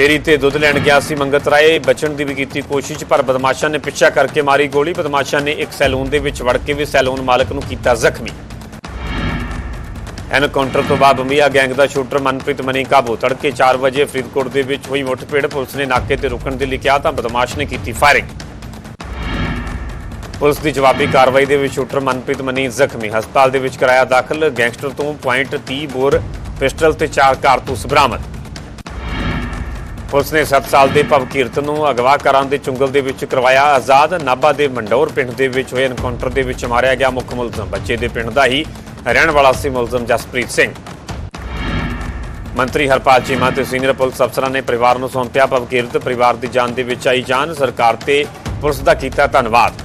Dairy ਤੇ ਦੁੱਧ ਲੈਣ ਗਿਆ ਸੀ ਮੰਗਤ ਰਾਏ। ਬਚਣ ਦੀ ਵੀ ਕੀਤੀ ਕੋਸ਼ਿਸ਼, ਪਰ ਬਦਮਾਸ਼ਾਂ ਨੇ ਪਿੱਛਾ ਕਰਕੇ ਮਾਰੀ ਗੋਲੀ। ਬਦਮਾਸ਼ਾਂ ਨੇ ਇੱਕ ਸੈਲੂਨ ਦੇ ਵਿੱਚ ਵੜ ਕੇ ਵੀ ਸੈਲੂਨ ਮਾਲਕ ਨੂੰ ਕੀਤਾ ਜ਼ਖਮੀ। ਐਨਕਾਊਂਟਰ ਤੋਂ ਬਾਅਦ ਮੀਆ ਗੈਂਗ ਦਾ ਸ਼ੂਟਰ ਮਨਪ੍ਰੀਤ ਮਨੀ ਕਾਬੂ। ਤੜਕੇ 4 ਵਜੇ ਫਰੀਦਕੋਟ ਦੇ ਵਿੱਚ ਹੋਈ ਮੁੱਠਭੇੜ। ਪੁਲਿਸ ਨੇ ਨਾਕੇ ਤੇ ਰੁਕਣ ਦੇ ਲਈ ਕਿਹਾ ਤਾਂ ਬਦਮਾਸ਼ ਨੇ ਕੀਤੀ ਫਾਇਰਿੰਗ। ਪੁਲਿਸ ਦੀ ਜਵਾਬੀ ਕਾਰਵਾਈ ਦੇ ਵਿੱਚ ਸ਼ੂਟਰ ਮਨਪ੍ਰੀਤ ਮਨੀ ਜ਼ਖਮੀ। ਹਸਪਤਾਲ ਦੇ ਵਿੱਚ ਕਰਾਇਆ ਦਾਖਲ। ਗੈਂਗਸਟਰ ਤੋਂ .30 ਬੋਰ ਪਿਸਟਲ ਤੇ ਚਾਰ ਕਾਰਤੂਸ ਬਰਾਮਦ। ਪੁਲਿਸ ਨੇ 7 ਸਾਲ ਦੇ ਭਵ ਕੀਰਤਨ ਨੂੰ ਅਗਵਾ ਕਰਨ ਦੇ ਚੁੰਗਲ ਦੇ ਵਿੱਚ ਕਰਵਾਇਆ ਆਜ਼ਾਦ। ਨਾਭਾ ਦੇ ਮੰਡੌਰ ਪਿੰਡ ਦੇ ਵਿੱਚ ਹੋਏ ਐਨਕਾਊਂਟਰ ਦੇ ਵਿੱਚ ਮਾਰਿਆ ਗਿਆ ਮੁੱਖ ਮੁਲਜ਼ਮ। ਬੱਚੇ ਦੇ ਪਿੰਡ ਦਾ ਹੀ ਰਹਿਣ ਵਾਲਾ ਸੀ ਮੁਲਜ਼ਮ ਜਸਪ੍ਰੀਤ ਸਿੰਘ। ਮੰਤਰੀ ਹਰਪਾਲ ਚੀਮਾ ਤੇ ਸੀਨੀਅਰ ਪੁਲਿਸ ਅਫਸਰਾਂ ਨੇ ਪਰਿਵਾਰ ਨੂੰ ਸੌਂਪਿਆ ਭਵ ਕੀਰਤ ਪਰਿਵਾਰ ਦੀ ਜਾਨ ਦੇ ਵਿੱਚ ਆਈ ਜਾਨ। ਸਰਕਾਰ ਤੇ ਪੁਲਿਸ ਦਾ ਕੀਤਾ ਧੰਨਵਾਦ।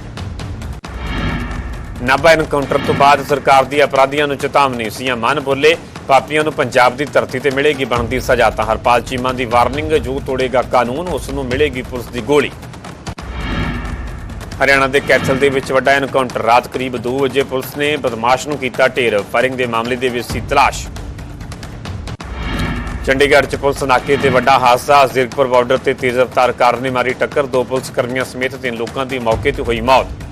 ਨਾਭਾ ਐਨਕਾਊਂਟਰ ਤੋਂ ਬਾਅਦ ਸਰਕਾਰ ਦੀ ਅਪਰਾਧੀਆਂ ਨੂੰ ਚੇਤਾਵਨੀ। ਸੀਐਮ ਮਾਨ ਬੋਲੇ ਪਾਪੀਆਂ ਨੂੰ ਪੰਜਾਬ ਦੀ ਧਰਤੀ ਤੇ ਮਿਲੇਗੀ ਬਣਦੀ ਸਜ਼ਾ ਤਾਂ ਹਰਪਾਲ ਚੀਮਾ ਦੀ ਵਾਰਨਿੰਗ, ਜੋ ਤੋੜੇਗਾ ਕਾਨੂੰਨ, ਉਸ ਨੂੰ ਮਿਲੇਗੀ ਪੁਲਿਸ ਦੀ ਗੋਲੀ। ਹਰਿਆਣਾ ਦੇ ਕੈਥਲ ਦੇ ਵਿੱਚ ਵੱਡਾ ਐਨਕਾਊਂਟਰ ਰਾਤ ਕਰੀਬ 2 ਵਜੇ ਪੁਲਿਸ ਨੇ ਬਦਮਾਸ਼ ਨੂੰ ਕੀਤਾ ਢੇਰ, ਫਾਇਰਿੰਗ ਦੇ ਮਾਮਲੇ ਦੇ ਵਿੱਚ ਸੀ ਤਲਾਸ਼। ਚੰਡੀਗੜ੍ਹ 'ਚ ਪੁਲਿਸ ਨਾਕੇ ਤੇ ਵੱਡਾ ਹਾਦਸਾ, ਜ਼ੀਰਕਪੁਰ ਬਾਰਡਰ ਤੇ ਤੇਜ਼ ਰਫ਼ਤਾਰ ਕਾਰ ਨੇ ਮਾਰੀ ਟੱਕਰ, ਦੋ ਪੁਲਿਸ ਕਰਮੀਆਂ ਸਮੇਤ ਤਿੰਨ ਲੋਕਾਂ ਦੀ ਮੌਕੇ ਤੇ ਹੋਈ ਮੌਤ।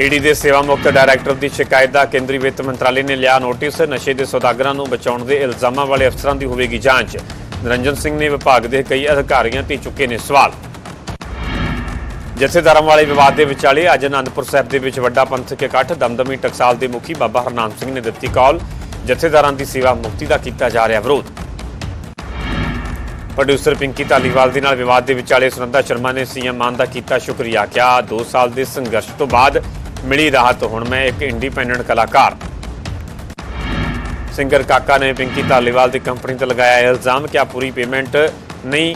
ਈਡੀ ਦੇ ਸੇਵਾ ਮੁਕਤ ਡਾਇਰੈਕਟਰ ਦੀ ਸ਼ਿਕਾਇਤ ਦਾ ਕੇਂਦਰੀ ਵਿੱਤ ਮੰਤਰਾਲੇ ਨੇ ਲਿਆ ਨੋਟਿਸ। ਨਸ਼ੇ ਦੇ ਸੌਦਾਗਰਾਂ ਨੂੰ ਬਚਾਉਣ ਦੇ ਇਲਜ਼ਾਮਾਂ ਵਾਲੇ ਅਫਸਰਾਂ ਦੀ ਹੋਵੇਗੀ ਜਾਂਚ। ਨਿਰੰਜਨ ਸਿੰਘ ਨੇ ਵਿਭਾਗ ਦੇ ਕਈ ਅਧਿਕਾਰੀਆਂ ਤੇ ਚੁੱਕੇ ਨੇ ਸਵਾਲ। ਜਥੇਦਾਰਾਂ ਵਾਲੇ ਵਿਵਾਦ ਦੇ ਵਿਚਾਲੇ ਅੱਜ ਅਨੰਦਪੁਰ ਸਾਹਿਬ ਦੇ ਵਿੱਚ ਵੱਡਾ ਪੰਥਕ ਇਕੱਠ, ਦਮਦਮੀ ਟਕਸਾਲ ਦੇ ਮੁਖੀ ਬਾਬਾ ਹਰਨਾਮ ਸਿੰਘ ਨੇ ਦਿੱਤੀ ਕਾਲ। ਜਥੇਦਾਰਾਂ ਦੀ ਸੇਵਾ ਮੁਕਤੀ ਦਾ ਕੀਤਾ ਜਾ ਰਿਹਾ ਵਿਰੋਧ। ਪ੍ਰੋਡਿਊਸਰ ਪਿੰਕੀ ਧਾਲੀਵਾਲ ਦੇ ਨਾਲ ਵਿਵਾਦ ਦੇ ਵਿਚਾਲੇ ਸੁਨੰਦਾ ਸ਼ਰਮਾ ਨੇ ਸੀਐਮ ਮਾਨ ਦਾ ਕੀਤਾ ਸ਼ੁਕਰੀਆ। ਕਿਹਾ 2 ਸਾਲ ਦੇ ਸੰਘਰਸ਼ ਤੋਂ ਬਾਅਦ ਮਿਲੀ ਰਾਹਤ। ਹੁਣ ਮੈਂ ਇੱਕ ਇੰਡੀਪੈਂਡੈਂਟ ਕਲਾਕਾਰ। ਸਿੰਗਰ ਕਾਕਾ ਨੇ ਪਿੰਕੀ ਧਾਲੀਵਾਲ ਦੀ ਕੰਪਨੀ ਤੇ ਲਗਾਇਆ ਇਲਜ਼ਾਮ ਕਿ ਆ ਪੂਰੀ ਪੇਮੈਂਟ ਨਹੀਂ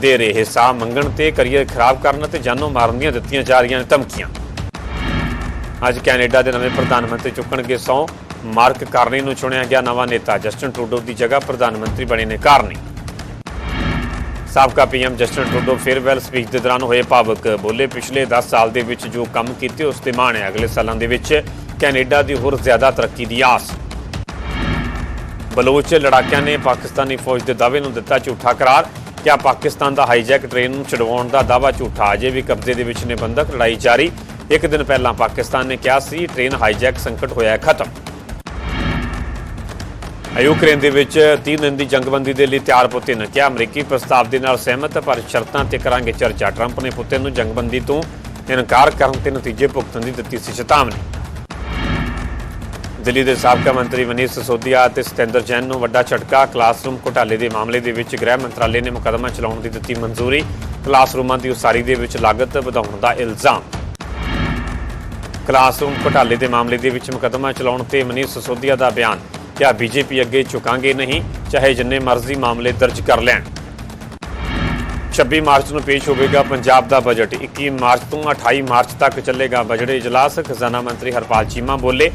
ਦੇ ਰਹੇ। ਹਿੱਸਾ ਮੰਗਣ ਤੇ ਕਰੀਅਰ ਖਰਾਬ ਕਰਨ ਤੇ ਜਾਨੋਂ ਮਾਰਨ ਦੀਆਂ ਦਿੱਤੀਆਂ ਜਾ ਰਹੀਆਂ ਨੇ ਧਮਕੀਆਂ। ਅੱਜ ਕੈਨੇਡਾ ਦੇ ਨਵੇਂ ਪ੍ਰਧਾਨ ਮੰਤਰੀ ਚੁੱਕਣਗੇ ਸੌ ਮਾਰਕ ਕਾਰਨੀ ਨੂੰ ਚੁਣਿਆ ਗਿਆ ਨਵਾਂ ਨੇਤਾ। ਜਸਟਨ ਟਰੂਡੋ ਦੀ ਜਗ੍ਹਾ ਪ੍ਰਧਾਨ ਮੰਤਰੀ ਬਣੇ ਨੇ ਕਾਰਨੀ। ਸਾਬਕਾ PM Justin Trudeau farewell speech ਦੇ ਦੌਰਾਨ ਹੋਏ ਭਾਵਕ ਬੋਲੇ। ਪਿਛਲੇ 10 ਸਾਲ ਦੇ ਵਿੱਚ ਜੋ ਕੰਮ ਕੀਤੇ, ਉਸ ਤੇ ਮਾਣ ਹੈ। ਅਗਲੇ ਸਾਲਾਂ ਦੇ ਵਿੱਚ ਕੈਨੇਡਾ ਦੀ ਹੋਰ ਜ਼ਿਆਦਾ ਤਰੱਕੀ ਦੀ ਆਸ। ਬਲੋਚ ਲੜਾਕਿਆਂ ਨੇ ਪਾਕਿਸਤਾਨੀ ਫੌਜ ਦੇ ਦਾਅਵੇ ਨੂੰ ਦਿੱਤਾ ਝੂਠਾ ਕਰਾਰ। ਕਿਆ ਪਾਕਿਸਤਾਨ ਦਾ ਹਾਈਜੈਕ ਟ੍ਰੇਨ ਨੂੰ ਛਡਵਾਉਣ ਦਾ ਦਾਅਵਾ ਝੂਠਾ? ਅਜੇ ਵੀ ਕਬਜ਼ੇ ਦੇ ਵਿੱਚ ਨੇ ਬੰਦਕ ਲੜਾਈ ਜਾਰੀ। ਇੱਕ ਦਿਨ ਪਹਿਲਾਂ ਪਾਕਿਸਤਾਨ ਨੇ ਕਿਹਾ ਸੀ, ਟ੍ਰੇਨ ਹਾਈਜੈਕ ਸੰਕਟ ਹੋਇਆ ਖਤਮ। ਯੂਕਰੇਨ ਦੇ ਵਿੱਚ 3 ਦਿਨ ਦੀ ਜੰਗਬੰਦੀ ਦੇ ਲਈ ਤਿਆਰ ਪੁਤਿਨ ਕਿਹਾ। ਅਮਰੀਕੀ ਪ੍ਰਸਤਾਵ ਦੇ ਨਾਲ ਸਹਿਮਤ, ਪਰ ਸ਼ਰਤਾਂ ਤੇ ਕਰਾਂਗੇ ਚਰਚਾ। ਟਰੰਪ ਨੇ ਪੁਤਿਨ ਨੂੰ ਜੰਗਬੰਦੀ ਤੋਂ ਇਨਕਾਰ ਕਰਨ ਤੇ ਨਤੀਜੇ ਭੁਗਤਣ ਦੀ ਦਿੱਤੀ ਸੀ ਚੇਤਾਵਨੀ। ਦਿੱਲੀ ਦੇ ਸਾਬਕਾ ਮੰਤਰੀ ਮਨੀਸ਼ ਸਿਸੋਦੀਆ ਅਤੇ ਸਤਿੰਦਰ ਜੈਨ ਨੂੰ ਵੱਡਾ ਝਟਕਾ। ਕਲਾਸਰੂਮ ਘੁਟਾਲੇ ਦੇ ਮਾਮਲੇ ਦੇ ਵਿੱਚ ਗ੍ਰਹਿ ਮੰਤਰਾਲੇ ਨੇ ਮੁਕੱਦਮਾ ਚਲਾਉਣ ਦੀ ਦਿੱਤੀ ਮਨਜ਼ੂਰੀ। ਕਲਾਸਰੂਮਾਂ ਦੀ ਉਸਾਰੀ ਦੇ ਵਿੱਚ ਲਾਗਤ ਵਧਾਉਣ ਦਾ ਇਲਜ਼ਾਮ। ਕਲਾਸਰੂਮ ਘੁਟਾਲੇ ਦੇ ਮਾਮਲੇ ਦੇ ਵਿੱਚ ਮੁਕੱਦਮਾ ਚਲਾਉਣ ਤੇ ਮਨੀਸ਼ ਸਿਸੋਦੀਆ ਦਾ ਬਿਆਨ। ਕਿਹਾ ਬੀਜੇਪੀ ਅੱਗੇ ਝੁਕਾਂਗੇ ਨਹੀਂ, ਚਾਹੇ ਜਿੰਨੇ ਮਰਜ਼ੀ ਮਾਮਲੇ ਦਰਜ ਕਰ ਲੈਣ। 26 ਮਾਰਚ ਨੂੰ ਪੇਸ਼ ਹੋਵੇਗਾ ਪੰਜਾਬ ਦਾ ਬਜਟ। 21 ਮਾਰਚ ਤੋਂ 28 ਮਾਰਚ ਤੱਕ ਚੱਲੇਗਾ ਬਜਟ ਇਜਲਾਸ। ਖਜ਼ਾਨਾ ਮੰਤਰੀ ਹਰਪਾਲ ਚੀਮਾ ਬੋਲੇ,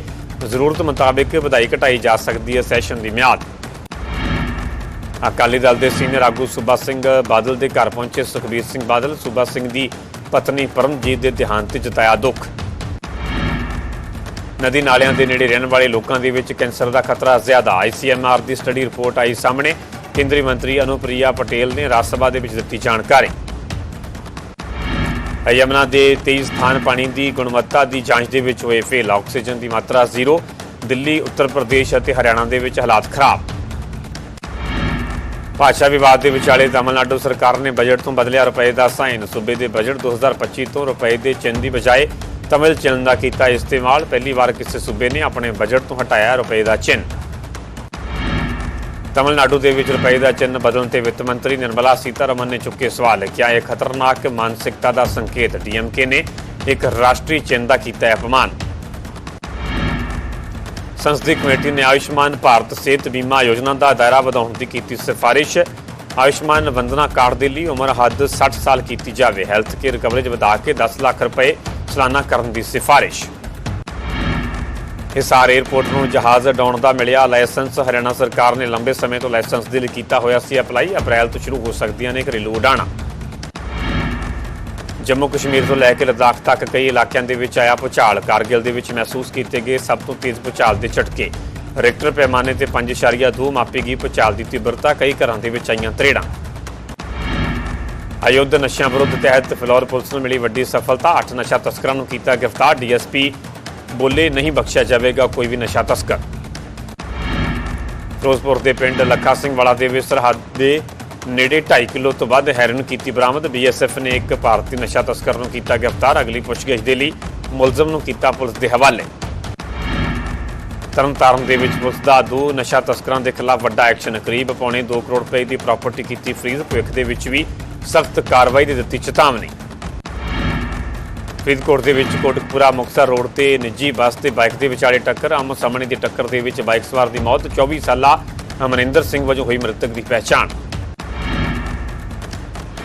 ਜ਼ਰੂਰਤ ਮੁਤਾਬਿਕ ਵਧਾਈ ਘਟਾਈ ਜਾ ਸਕਦੀ ਹੈ ਸੈਸ਼ਨ ਦੀ ਮਿਆਦ। ਅਕਾਲੀ ਦਲ ਦੇ ਸੀਨੀਅਰ ਆਗੂ ਸੁਭਾ ਸਿੰਘ ਬਾਦਲ ਦੇ ਘਰ ਪਹੁੰਚੇ ਸੁਖਬੀਰ ਸਿੰਘ ਬਾਦਲ। ਸੁਬਾ ਸਿੰਘ ਦੀ ਪਤਨੀ ਪਰਮਜੀਤ ਦੇ ਦੇਹਾਂਤ ਤੇ ਜਤਾਇਆ ਦੁੱਖ। ਨਦੀ ਨਾਲਿਆਂ ਦੇ ਨੇੜੇ ਰਹਿਣ ਵਾਲੇ ਲੋਕਾਂ ਦੇ ਵਿੱਚ ਕੈਂਸਰ ਦਾ ਖਤਰਾ ਜ਼ਿਆਦਾ। ਆਈਸੀਐਮਆਰ ਦੀ ਸਟੱਡੀ ਰਿਪੋਰਟ ਆਈ ਸਾਹਮਣੇ। ਕੇਂਦਰੀ ਮੰਤਰੀ ਅਨੁਪ੍ਰਿਆ ਪਟੇਲ ਨੇ ਰਾਜ ਸਭਾ ਦੇ ਵਿੱਚ ਦਿੱਤੀ ਜਾਣਕਾਰੀ। ਯਮਨਾ ਦੇ 23 ਸਥਾਨ ਪਾਣੀ ਦੀ ਗੁਣਵੱਤਾ ਦੀ ਜਾਂਚ ਦੇ ਵਿੱਚ ਹੋਏ ਫੇਲ। ਆਕਸੀਜਨ ਦੀ ਮਾਤਰਾ ਜ਼ੀਰੋ। ਦਿੱਲੀ, ਉੱਤਰ ਪ੍ਰਦੇਸ਼ ਅਤੇ ਹਰਿਆਣਾ ਦੇ ਵਿੱਚ ਹਾਲਾਤ ਖਰਾਬ। ਭਾਸ਼ਾ ਵਿਵਾਦ ਦੇ ਵਿਚਾਲੇ ਤਮਿਲਨਾਡੂ ਸਰਕਾਰ ਨੇ ਬਜਟ ਤੋਂ ਬਦਲਿਆ ਰੁਪਏ ਦਾ ਸਾਈਨ। ਸੂਬੇ ਦੇ ਬਜਟ 2025 ਤੋਂ ਰੁਪਏ ਦੇ ਚਿੰਨ ਦੀ ਬਜਾਏ ਤਮਿਲ ਚਿੰਨ ਦਾ ਕੀਤਾ ਇਸਤੇਮਾਲ। ਪਹਿਲੀ ਵਾਰ ਕਿਸੇ ਸੂਬੇ ਨੇ ਆਪਣੇ ਬਜਟ ਤੋਂ ਹਟਾਇਆ ਰੁਪਏ ਦਾ ਚਿੰਨ ਤਮਿਲਨਾਡੂ ਦੇ ਵਿੱਚ ਰੁਪਏ ਦਾ ਚਿੰਨ ਬਦਲਣ ਤੇ ਵਿੱਤ ਮੰਤਰੀ ਨਿਰਮਲਾ ਸੀਤਾਰਮਨ ਨੇ ਚੁੱਕੇ ਸਵਾਲ ਕਿਹਾ ਇਹ ਖਤਰਨਾਕ ਮਾਨਸਿਕਤਾ ਦਾ ਸੰਕੇਤ ਡੀਐਮਕੇ ਨੇ ਇੱਕ ਰਾਸ਼ਟਰੀ ਚਿੰਨ ਦਾ ਕੀਤਾ ਅਪਮਾਨ। ਸੰਸਦੀ ਕਮੇਟੀ ਨੇ ਆਯੁਸ਼ਮਾਨ ਭਾਰਤ ਸਿਹਤ ਬੀਮਾ ਯੋਜਨਾ ਦਾ ਦਾਇਰਾ ਵਧਾਉਣ ਦੀ ਕੀਤੀ ਸਿਫਾਰਿਸ਼। ਆਯੁਸ਼ਮਾਨ ਵੰਦਨਾ ਕਾਰਡ ਦੇ ਲਈ ਉਮਰ ਹੱਦ 60 ਸਾਲ ਕੀਤੀ ਜਾਵੇ। ਹੈਲਥ ਕੇਅਰ ਕਵਰੇਜ ਵਧਾ ਕੇ 10 ਲੱਖ ਰੁਪਏ ਸਾਲਾਨਾ ਕਰਨ ਦੀ ਸਿਫਾਰਿਸ਼। ਹਿਸਾਰ 에ਅਰਪੋਰਟ ਨੂੰ ਜਹਾਜ਼ ਉਡਾਉਣ ਦਾ ਮਿਲਿਆ ਲਾਇਸੈਂਸ, ਹਰਿਆਣਾ ਸਰਕਾਰ ਨੇ ਲੰਬੇ ਸਮੇਂ ਤੋਂ ਲਾਇਸੈਂਸ ਦੇ ਲਈ ਕੀਤਾ ਹੋਇਆ ਸੀ ਅਪਲਾਈ। ਅਪ੍ਰੈਲ ਤੋਂ ਸ਼ੁਰੂ ਹੋ ਸਕਦੀਆਂ ਨੇ ਘਰੇਲੂ ਉਡਾਣਾਂ। ਜੰਮੂ ਕਸ਼ਮੀਰ ਤੋਂ ਲੈ ਕੇ ਲਦਾਖ ਤੱਕ ਕਈ ਇਲਾਕਿਆਂ ਦੇ ਵਿੱਚ ਆਇਆ ਭੁਚਾਲ। ਕਾਰਗਿਲ ਦੇ ਵਿੱਚ ਮਹਿਸੂਸ ਕੀਤੇ ਗਏ ਸਭ ਤੋਂ ਤੇਜ਼ ਭੁਚਾਲ ਦੇ ਝਟਕੇ। ਰੈਕਟਰ ਪੈਮਾਨੇ ਤੇ 5.2 ਮਾਪੀ ਗਈ ਭੁਚਾਲ ਦੀ ਤੀਬਰਤਾ, ਕਈ ਘਰਾਂ ਦੇ ਵਿੱਚ ਆਈਆਂ ਤਰੇੜਾਂ। ਅਯੁੱਧ ਨਸ਼ਿਆਂ ਵਿਰੁੱਧ ਤਹਿਤ ਫਿਲੌਰ ਪੁਲਿਸ ਨੂੰ ਮਿਲੀ ਵੱਡੀ ਸਫਲਤਾ। 8 ਨਸ਼ਾ ਤਸਕਰਾਂ ਨੂੰ ਕੀਤਾ ਗ੍ਰਿਫਤਾਰ। ਡੀਐਸਪੀ ਬੋਲੇ ਨਹੀਂ ਬਖਸ਼ਿਆ ਜਾਵੇਗਾ, ਕੋਈ ਵੀ ਨਸ਼ਾ ਤਸਕਰ। ਫਿਰੋਜ਼ਪੁਰ ਦੇ ਪਿੰਡ ਲੱਖਾ ਸਿੰਘ ਵਾਲਾ ਦੇ ਵਿੱਚ ਸਰਹੱਦ ਦੇ ਨੇੜੇ 2.5 ਕਿਲੋ ਤੋਂ ਵੱਧ ਹੈਰੋਇਨ ਕੀਤੀ ਬਰਾਮਦ। ਬੀਐਸਐਫ ਨੇ ਇੱਕ ਭਾਰਤੀ ਨਸ਼ਾ ਤਸਕਰ ਨੂੰ ਕੀਤਾ ਗ੍ਰਿਫਤਾਰ। ਅਗਲੀ ਪੁੱਛਗਿੱਛ ਦੇ ਲਈ ਮੁਲਜ਼ਮ ਨੂੰ ਕੀਤਾ ਪੁਲਿਸ ਦੇ ਹਵਾਲੇ। ਤਰਨਤਾਰਨ ਦੇ ਵਿੱਚ ਪੁਲਿਸ ਦਾ ਦੋ ਨਸ਼ਾ ਤਸਕਰਾਂ ਦੇ ਖਿਲਾਫ ਵੱਡਾ ਐਕਸ਼ਨ। ਕਰੀਬ ਪੌਣੇ 2 ਕਰੋੜ ਰੁਪਏ ਦੀ ਪ੍ਰਾਪਰਟੀ ਕੀਤੀ ਫਰੀਜ਼ ਭਵਿੱਖ ਦੇ ਵਿੱਚ ਵੀ ਸਖਤ ਕਾਰਵਾਈ ਦੀ ਦਿੱਤੀ ਚੇਤਾਵਨੀ। ਫਰੀਦਕੋਟ ਦੇ ਵਿੱਚ ਕੋਟਕਪੁਰਾ ਮੁਕਤਸਰ ਰੋਡ ਤੇ ਨਿੱਜੀ ਬੱਸ ਤੇ ਬਾਈਕ ਦੇ ਵਿਚਾਲੇ ਟੱਕਰ, ਆਮੋ ਸਾਹਮਣੇ ਦੀ ਟੱਕਰ ਦੇ ਵਿੱਚ ਬਾਈਕ ਸਵਾਰ ਦੀ ਮੌਤ 24 ਸਾਲਾ ਅਮਰਿੰਦਰ ਸਿੰਘ ਵਜੋਂ ਹੋਈ ਮ੍ਰਿਤਕ ਦੀ ਪਹਿਚਾਣ।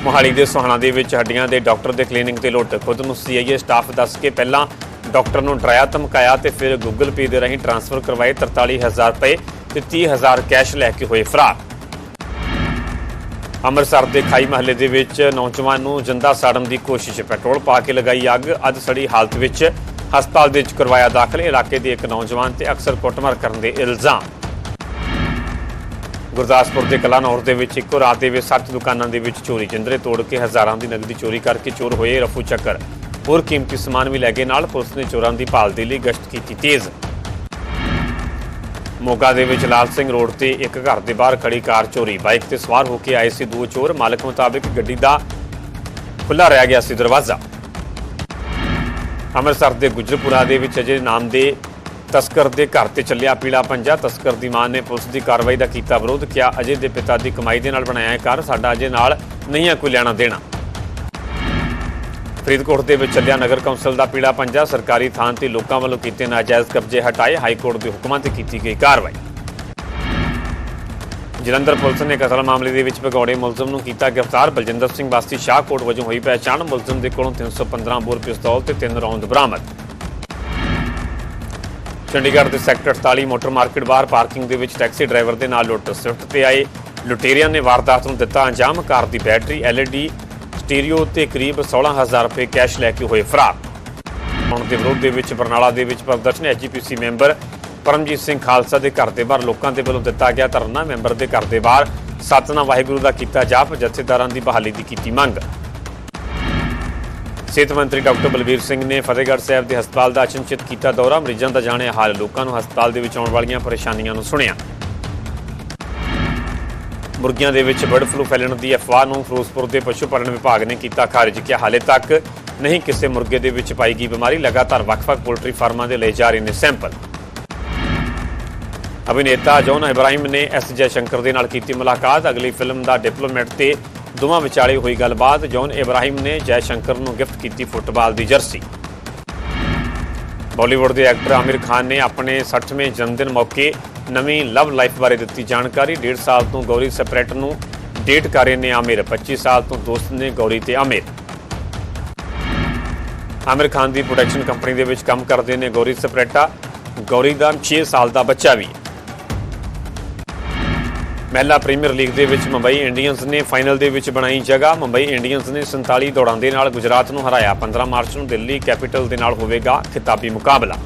ਮੋਹਾਲੀ ਦੇ ਸੁਹਾਣਾ ਦੇ ਵਿੱਚ ਹੱਡੀਆਂ ਦੇ ਡਾਕਟਰ ਦੇ ਕਲੀਨਿਕ ਤੇ ਲੁੱਟ, ਖੁਦ ਨੂੰ ਸੀਆਈਏ ਸਟਾਫ ਦੱਸ ਕੇ ਪਹਿਲਾਂ ਡਾਕਟਰ ਨੂੰ ਡਰਾਇਆ, ਧਮਕਾਇਆ ਤੇ ਫਿਰ ਗੂਗਲ ਪੇ ਦੇ ਰਾਹੀਂ ਟ੍ਰਾਂਸਫਰ ਕਰਵਾਏ 43000 ਰੁਪਏ ਤੇ 30000 ਕੈਸ਼ ਲੈ ਕੇ ਹੋਏ ਫਰਾਰ। ਅੰਮ੍ਰਿਤਸਰ ਦੇ ਖਾਈ ਮਹੱਲੇ ਦੇ ਵਿੱਚ ਨੌਜਵਾਨ ਨੂੰ ਜਿੰਦਾ ਸਾੜਨ ਦੀ ਕੋਸ਼ਿਸ਼ ਪੈਟਰੋਲ ਪਾ ਕੇ ਲਗਾਈ ਅੱਗ। ਅੱਜ ਸੜੀ ਹਾਲਤ ਵਿੱਚ ਹਸਪਤਾਲ ਦੇ ਵਿੱਚ ਕਰਵਾਇਆ ਦਾਖਲ। ਇਲਾਕੇ ਦੇ ਇੱਕ ਨੌਜਵਾਨ ਤੇ ਅਕਸਰ ਕੁੱਟਮਾਰ ਕਰਨ ਦੇ ਇਲਜ਼ਾਮ। ਗੁਰਦਾਸਪੁਰ ਦੇ ਕਲਾਨੌਰ ਦੇ ਵਿੱਚ ਇੱਕੋ ਰਾਤ ਦੇ ਵਿੱਚ ਸੱਤ ਦੁਕਾਨਾਂ ਦੇ ਵਿੱਚ ਚੋਰੀ। ਜਿੰਦਰੇ ਤੋੜ ਕੇ ਹਜ਼ਾਰਾਂ ਦੀ ਨਗਦੀ ਚੋਰੀ ਕਰਕੇ ਚੋਰ ਹੋਏ ਰਫੂ ਚੱਕਰ। ਹੋਰ ਕੀਮਤੀ ਸਮਾਨ ਵੀ ਲੈ ਗਏ ਨਾਲ। ਪੁਲਿਸ ਨੇ ਚੋਰਾਂ ਦੀ ਭਾਲ ਦੇ ਲਈ ਗਸ਼ਤ ਕੀਤੀ ਤੇਜ਼। ਮੋਗਾ ਦੇ ਵਿੱਚ ਲਾਲ ਸਿੰਘ ਰੋਡ ਤੇ ਇੱਕ ਘਰ ਦੇ ਬਾਹਰ ਖੜੀ ਕਾਰ ਚੋਰੀ। ਬਾਈਕ ਤੇ ਸਵਾਰ ਹੋ ਕੇ ਆਏ ਸੀ ਦੋ ਚੋਰ। ਮਾਲਕ ਮੁਤਾਬਕ ਗੱਡੀ ਦਾ ਖੁੱਲਾ ਰਹਿ ਗਿਆ ਸੀ ਦਰਵਾਜ਼ਾ। ਅੰਮ੍ਰਿਤਸਰ ਦੇ ਗੁਜਰਪੁਰਾ ਦੇ ਵਿੱਚ ਅਜੇ ਨਾਮ ਦੇ ਤਸਕਰ ਦੇ ਘਰ ਤੇ ਚੱਲਿਆ ਪੀਲਾ ਪੰਜਾ। ਤਸਕਰ ਦੀ ਮਾਂ ਨੇ ਪੁਲਿਸ ਦੀ ਕਾਰਵਾਈ ਦਾ ਕੀਤਾ ਵਿਰੋਧ, ਕਿਹਾ, ਅਜੇ ਦੇ ਪਿਤਾ ਦੀ ਕਮਾਈ ਦੇ ਨਾਲ ਬਣਾਇਆ ਇਹ ਘਰ। ਸਾਡਾ ਅਜੇ ਨਾਲ ਨਹੀਂ ਹੈ ਕੋਈ ਲੈਣਾ ਦੇਣਾ ਫਰੀਦਕੋਟ ਦੇ ਵਿੱਚ ਚੱਲਿਆ ਨਗਰ ਕੌਂਸਲ ਦਾ ਪੀੜਾ ਪੰਜਾ। ਸਰਕਾਰੀ ਥਾਂ ਤੇ ਲੋਕਾਂ ਵੱਲੋਂ ਕੀਤੇ ਨਾਜਾਇਜ਼ ਕਬਜ਼ੇ ਹਟਾਏ। ਹਾਈ ਕੋਰਟ ਦੇ ਹੁਕਮਾਂ ਤੇ ਕੀਤੀ ਗਈ ਕਾਰਵਾਈ। ਜਲੰਧਰ ਪੁਲਿਸ ਨੇ ਕਤਲ ਮਾਮਲੇ ਦੇ ਵਿੱਚ ਭਗੌੜੇ ਮੁਲਜ਼ਮ ਨੂੰ ਕੀਤਾ ਗ੍ਰਿਫਤਾਰ। ਬਲਜਿੰਦਰ ਸਿੰਘ ਵਾਸੀ ਸ਼ਾਹਕੋਟ ਵਜੋਂ ਹੋਈ ਪਹਿਚਾਣ। ਮੁਲਜ਼ਮ ਦੇ ਕੋਲੋਂ 315 ਬੋਰ ਪਿਸਤੌਲ ਤੇ ਤਿੰਨ ਰੌਂਦ ਬਰਾਮਦ। ਚੰਡੀਗੜ੍ਹ ਦੇ ਸੈਕਟਰ 48 ਮੋਟਰ ਮਾਰਕੀਟ ਬਾਹਰ ਪਾਰਕਿੰਗ ਦੇ ਵਿੱਚ ਟੈਕਸੀ ਡਰਾਈਵਰ ਦੇ ਨਾਲ ਲੁੱਟ ਸਵਿਫਟ ਤੇ ਆਏ। ਲੁਟੇਰਿਆਂ ਨੇ ਵਾਰਦਾਤ ਨੂੰ ਦਿੱਤਾ ਅੰਜਾਮ। ਕਾਰ ਦੀ ਬੈਟਰੀ LED ਸਟੀਰੀਓ ਤੇ ਕਰੀਬ 16000 ਰੁਪਏ ਕੈਸ਼ ਲੈ ਕੇ ਹੋਏ ਫਰਾਰ। ਹੁਣ ਦੇ ਵਿਰੋਧ ਦੇ ਵਿੱਚ ਬਰਨਾਲਾ ਦੇ ਵਿੱਚ ਪ੍ਰਦਰਸ਼ਨ ਐਜੀਪੀਸੀ ਮੈਂਬਰ ਪਰਮਜੀਤ ਸਿੰਘ ਖਾਲਸਾ ਦੇ ਘਰ ਦੇ ਬਾਹਰ ਲੋਕਾਂ ਦੇ ਵੱਲੋਂ ਦਿੱਤਾ ਗਿਆ ਧਰਨਾ, ਮੈਂਬਰ ਦੇ ਘਰ ਦੇ ਬਾਹਰ ਸਤਨਾ ਵਾਹਿਗੁਰੂ ਦਾ ਕੀਤਾ ਜਾਪ, ਜਥੇਦਾਰਾਂ ਦੀ ਬਹਾਲੀ ਦੀ ਕੀਤੀ ਮੰਗ। ਸਿਹਤ ਮੰਤਰੀ ਡਾਕਟਰ ਬਲਬੀਰ ਸਿੰਘ ਨੇ ਫਤਿਹਗੜ੍ਹ ਸਾਹਿਬ ਦੇ ਹਸਪਤਾਲ ਦਾ ਅਚਨਚਿਤ ਕੀਤਾ ਦੌਰਾ, ਮਰੀਜ਼ਾਂ ਦਾ ਜਾਣਿਆ ਹਾਲ, ਲੋਕਾਂ ਨੂੰ ਹਸਪਤਾਲ ਦੇ ਵਿੱਚ ਆਉਣ ਵਾਲੀਆਂ ਪਰੇਸ਼ਾਨੀਆਂ ਨੂੰ ਸੁਣਿਆ। ਮੁਰਗੀਆਂ ਦੇ ਵਿੱਚ ਬਰਡ ਫਲੂ ਫੈਲਣ ਦੀ ਅਫਵਾਹ ਨੂੰ ਫਿਰੋਜ਼ਪੁਰ ਦੇ ਪਸ਼ੂ ਪਾਲਣ ਵਿਭਾਗ ਨੇ ਕੀਤਾ ਖਾਰਜ ਕਿ ਹਾਲੇ ਤੱਕ ਨਹੀਂ ਕਿਸੇ ਮੁਰਗੇ ਦੇ ਵਿੱਚ ਪਾਈ ਗਈ ਬਿਮਾਰੀ, ਲਗਾਤਾਰ ਵੱਖ-ਵੱਖ ਪੋਲਟਰੀ ਫਾਰਮਾਂ ਦੇ ਲਏ ਜਾ ਰਹੇ ਨੇ ਸੈਂਪਲ। ਅਭਿਨੇਤਾ ਜੌਨ ਇਬਰਾਹਿਮ ਨੇ ਐਸ ਜੈ ਸ਼ੰਕਰ ਦੇ ਨਾਲ ਕੀਤੀ ਮੁਲਾਕਾਤ। ਅਗਲੀ ਫਿਲਮ ਦਾ ਡਿਪਲੋਮੈਟ ਤੇ ਦੋਵਾਂ ਵਿਚਾਲੇ ਹੋਈ ਗੱਲਬਾਤ, ਜੌਨ ਇਬਰਾਹਿਮ ਨੇ ਜੈ ਸ਼ੰਕਰ ਨੂੰ ਗਿਫਟ ਕੀਤੀ ਫੁੱਟਬਾਲ ਦੀ ਜਰਸੀ। ਬਾਲੀਵੁੱਡ ਦੇ ਐਕਟਰ ਆਮਿਰ ਖਾਨ ਨੇ ਆਪਣੇ 60ਵੇਂ ਜਨਮਦਿਨ ਮੌਕੇ ਨਵੀਂ ਲਵ ਲਾਈਫ ਬਾਰੇ ਦਿੱਤੀ ਜਾਣਕਾਰੀ। 1.5 ਸਾਲ ਤੋਂ ਗੌਰੀ ਸੈਪਰੇਟ ਨੂੰ ਡੇਟ ਕਰ ਰਹੇ ਨੇ ਆਮਿਰ। 25 ਸਾਲ ਤੋਂ ਦੋਸਤ ਨੇ ਗੌਰੀ ਤੇ ਆਮਿਰ। ਆਮਿਰ ਖਾਨ ਦੀ ਪ੍ਰੋਡਕਸ਼ਨ ਕੰਪਨੀ ਦੇ ਵਿੱਚ ਕੰਮ ਕਰਦੇ ਨੇ ਗੌਰੀ ਸਪਰੇਟਾ। ਗੌਰੀ ਦਾ 6 ਸਾਲ ਦਾ ਬੱਚਾ ਵੀ। ਹੈ ਮਹਿਲਾ ਪ੍ਰੀਮੀਅਰ ਲੀਗ ਦੇ ਵਿੱਚ ਮੁੰਬਈ ਇੰਡੀਅਨਸ ਨੇ ਫਾਈਨਲ ਦੇ ਵਿੱਚ ਬਣਾਈ ਜਗ੍ਹਾ। ਮੁੰਬਈ ਇੰਡੀਅਨਸ ਨੇ 47 ਦੌੜਾਂ ਦੇ ਨਾਲ ਗੁਜਰਾਤ ਨੂੰ ਹਰਾਇਆ। 15 ਮਾਰਚ ਨੂੰ ਦਿੱਲੀ ਕੈਪੀਟਲ ਦੇ ਨਾਲ ਹੋਵੇਗਾ ਖਿਤਾਬੀ ਮੁਕਾਬਲਾ।